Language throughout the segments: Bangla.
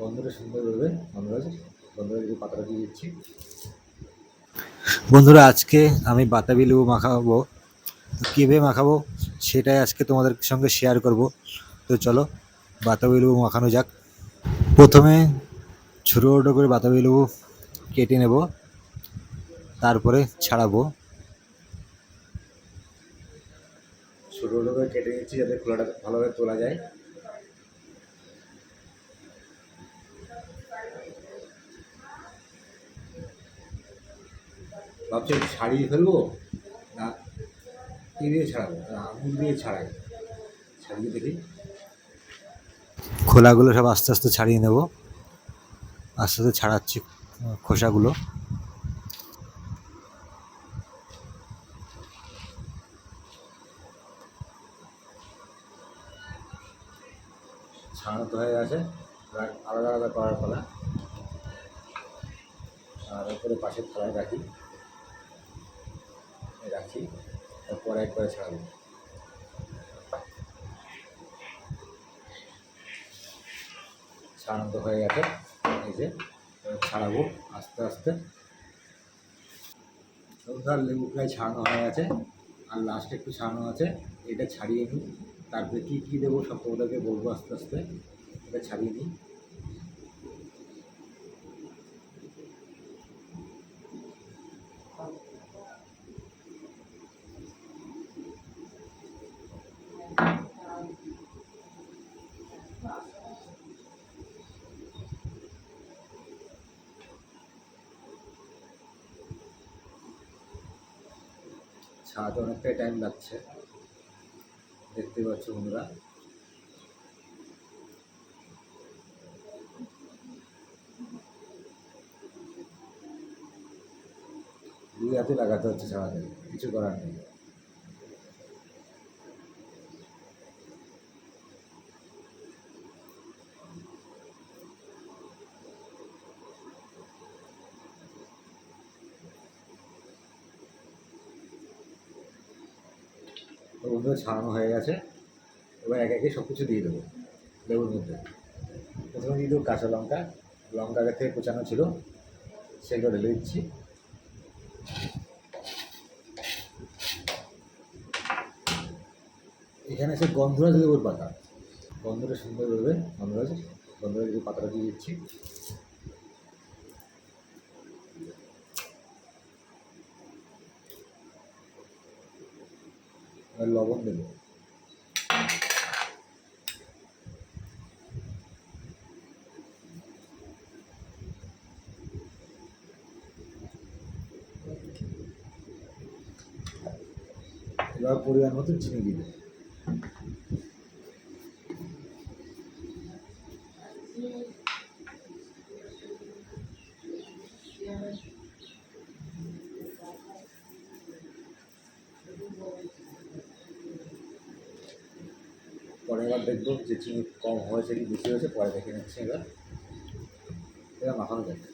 গন্ধটা সুন্দর গন্ধরাজ একটু পাতাটা দিয়ে দিচ্ছি। বন্ধুরা আজকে আমি বাতাবি লেবু মাখাবো কীভাবে মাখাবো সেটাই আজকে তোমাদের সঙ্গে শেয়ার করব। তো চলো বাতাবি লেবু মাখানো যাক। প্রথমে ছোটো ছোটো করে বাতাবি লেবু কেটে নেব তারপরে ছাড়াবো। ছোটো ছোটো করে কেটে নিচ্ছি যাতে খোলাটা ভালোভাবে তোলা যায়। ভাবছি ছাড়িয়ে ফেলব? না কি দিয়ে ছাড়াবো না আঙুল দিয়ে ছাড়াই। ছাড়িয়ে দেখি খোলাগুলো সব আস্তে আস্তে ছাড়িয়ে নেব। আস্তে আস্তে ছাড়াচ্ছি খোসাগুলো। ছাড়ানো তো হয়ে গেছে। আলাদা আলাদা করার ফলে আর উপরে পাশের থালায় রাখি। রাখি, তারপরে একবারে ছাড়াবো। ছাড়ানো হয়ে গেছে, এই যে ছাড়াবো আস্তে আস্তে। ধর লেবু প্রায় ছাড়ানো হয়ে গেছে, আর লাস্টে একটু ছাড়ানো আছে, এটা ছাড়িয়ে নিই। তারপরে কী কী দেবো সব তোমাদেরকে বলব আস্তে আস্তে, এটা ছাড়িয়ে নিই। ছাড়াতে অনেকটাই টাইম লাগছে। দেখতে পাচ্ছ বন্ধুরা। দুই হাতে লাগাতে হচ্ছে ছাড়াতে কিছু করার নেই। তো বন্ধুরা ছাড়ানো হয়ে গেছে। এবার একে একে সব কিছু দিয়ে দেবো। লেবুর মধ্যে প্রথমে দিয়ে দেবো কাঁচা লঙ্কা। লঙ্কা আগে থেকে কোচানো ছিল। সেগুলো ঢেলে দিচ্ছি। এখানে আছে গন্ধরাজ লেবুর পাতা। গন্ধটা সুন্দর বেরোবে। গন্ধরাজ। গন্ধরাজ পাতাটা দিয়ে দিচ্ছি। এবার লবণ দেবো। এবার পরিমাণ মতো চিনি দিবে। পরে এবার দেখব যে চিনি কম হয়েছে কি বেশি হয়েছে, পরে দেখে নিচ্ছি এবার। এবার মাখানো যাবে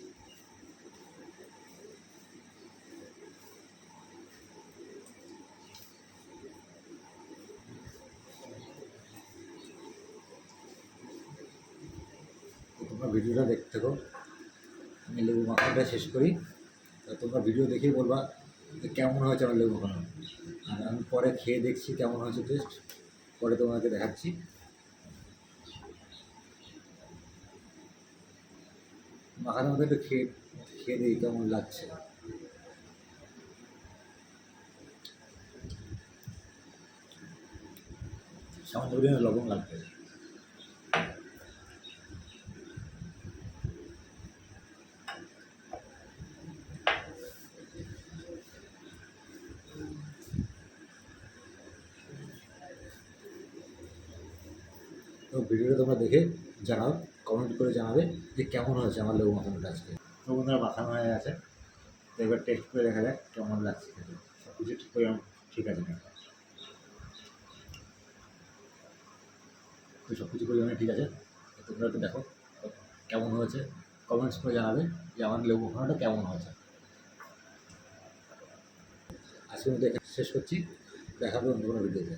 তোমরা ভিডিওটা দেখতে থাকো। আমি লেবু মাখানোটা শেষ করি। তোমরা ভিডিও দেখেই বলবা কেমন হয়েছে আমার লেবু মাখানো। আর আমি পরে খেয়ে দেখছি কেমন হয়েছে টেস্ট পরে তোমাকে দেখাচ্ছি। মাখার মধ্যে একটু খেয়ে খেয়ে দিই, কেমন লাগছে? সামান্য পরিমাণে লবণ লাগবে। তো ভিডিওটা তোমরা দেখে জানাও কমেন্ট করে জানাবে যে কেমন হয়েছে আমার লেবু মাখানোটা আজকে। তো বন্ধুরা মাখানো হয়ে গেছে। এবার টেস্ট করে দেখা যাক কেমন লাগছে খেতে। সব কিছু ঠিক করে ঠিক আছে না তো সব কিছু পরিমাণে ঠিক আছে? তোমরা একটু দেখো কেমন হয়েছে। কমেন্টস করে জানাবে যে আমার লেবু মাখানোটা কেমন হয়েছে। আজকে শেষ করছি। দেখাবো অন্য কোনো ভিডিওতে